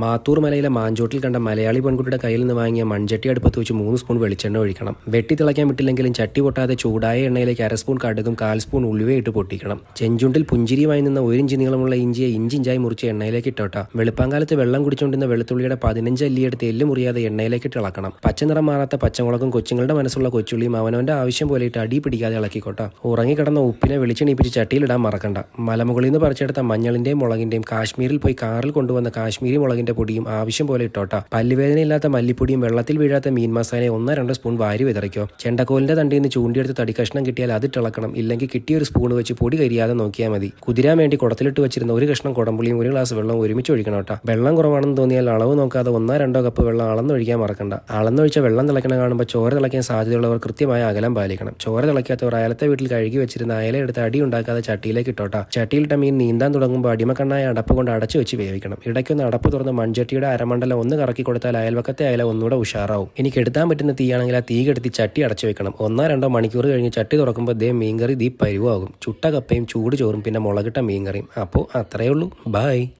മാത്തൂർ മലയിലെ മാഞ്ചോട്ടിൽ കണ്ട മലയാളി പെൺകുട്ടിയുടെ കയ്യിൽ നിന്ന് വാങ്ങിയ മൺചട്ടി അടുപ്പത്ത് വെച്ച് മൂന്ന് സ്പൂൺ വെളിച്ചെണ്ണ ഒഴിക്കണം. വെട്ടി തിളയ്ക്കാൻ വിട്ടില്ലെങ്കിലും ചട്ടി പൊട്ടാതെ ചൂടായ എണ്ണയിലേക്ക് അര സ്പൂൺ കടുകും കാൽ സ്പൂൺ ഉലുവയിട്ട് പൊട്ടിക്കണം. ചെഞ്ചുണ്ടിൽ പുഞ്ചിരിയുമായി നിന്ന ഒരു ഇഞ്ച് നീളമുള്ള ഇഞ്ചിയെ ഇഞ്ചിഞ്ചായി മുറിച്ച് എണ്ണയിലേക്ക് ഇട്ടോട്ട. വെളുപ്പാങ്കാലത്ത് വെള്ളം കുടിച്ചുകൊണ്ടിരുന്ന വെളുത്തുള്ളിയുടെ പതിനഞ്ച് അല്ലിയെടുത്ത് എല്ല് മുറിയാതെ എണ്ണയിലേക്ക് ഇട്ട് ഇളക്കണം. പച്ചനിറം മാറാത്ത പച്ചമുളകും കൊച്ചുങ്ങളുടെ മനസ്സുള്ള കൊച്ചുള്ളിയും അവനവന്റെ ആവശ്യം പോലെ ഇട്ട് അടി പിടിക്കാതെ ഇളക്കിക്കോട്ട. ഉറങ്ങിക്കിടന്ന ഉപ്പിനെ വെളിച്ചെണീപ്പിച്ച് ചട്ടിയിലിടാൻ മറക്കണ്ട. മലമുകളിൽ നിന്ന് പറിച്ചെടുത്ത മഞ്ഞളിന്റെയും മുളകിന്റെയും കാശ്മീരിൽ പോയി കാറിൽ കൊണ്ടുവന്ന കാശ്മീരി മുളകിന്റെ പൊടിയും ആവശ്യം പോലെ ഇട്ടോട്ട. പല്ലുവേദനയില്ലാത്ത മല്ലിപ്പൊടിയും വെള്ളത്തിൽ വീഴാത്ത മീൻ മസാലയെ ഒന്നോ രണ്ടോ സ്പൂൺ വാരി വിതറിക്കോ. ചെണ്ടക്കോലിന്റെ തണ്ടിൽ നിന്ന് ചൂണ്ടിയെടുത്ത് തടി കഷ്ണം കിട്ടിയാൽ അത് ഇളക്കണം ഇല്ലെങ്കിൽ കിട്ടിയ ഒരു സ്പൂൺ വെച്ച് പൊടി കരിയാതെ നോക്കിയാൽ മതി. കുതിരാൻ വേണ്ടി കുടത്തിലിട്ട് വെച്ചിരുന്ന ഒരു കഷ്ണം കുടമ്പുളിയും ഒരു ഗ്ലാസ് വെള്ളം ഒരുമിച്ച് ഒഴിക്കണം കേട്ടോ വെള്ളം കുറവാണെന്ന് തോന്നിയാൽ അളവ് നോക്കാതെ ഒന്നോ രണ്ടോ കപ്പ് വെള്ളം അളന്നൊഴിക്കാൻ മറക്കണ്ട. അളന്നൊഴിച്ച വെള്ളം തിളക്കണ കാണുമ്പോൾ ചോര തിളയ്ക്കാൻ സാധ്യതയുള്ളവർ കൃത്യമായ അകലം പാലിക്കണം. ചോര തിളയ്ക്കാത്തവർ അയലത്തെ വീട്ടിൽ കഴുകി വെച്ചിരുന്ന അയല എടുത്ത് അടി ഉണ്ടാക്കാതെ ചട്ടിയിലേക്ക് ഇട്ടോട്ടാ. ചട്ടിയിലിട്ട മീൻ നീന്താൻ തുടങ്ങുമ്പോൾ അടിമക്കണ്ണായ അടപ്പ് കൊണ്ട് അടച്ചു വെച്ച് വേവിക്കണം. ഇടയ്ക്കൊന്ന് അടപ്പ് തുറന്ന് മൺചട്ടിയുടെ അരമണ്ഡലം ഒന്ന് കറക്കി കൊടുത്താൽ അയൽവക്കത്തെ അയല ഒന്നുകൂടെ ഉഷാറാവും. എനിക്ക് എടുത്താൻ പറ്റുന്ന തീയാണെങ്കിൽ ആ തീ കെടുത്തി ചട്ടി അടച്ചു വെക്കണം. ഒന്നോ രണ്ടോ മണിക്കൂർ കഴിഞ്ഞ് ചട്ടി തുറക്കുമ്പോൾ ദേ മീൻകറി ദീ പരുവാകും. ചുട്ട കപ്പയും ചൂട് ചോറും പിന്നെ മുളകിട്ട മീൻകറിയും. അപ്പോൾ അത്രയേ ഉള്ളൂ. ബൈ.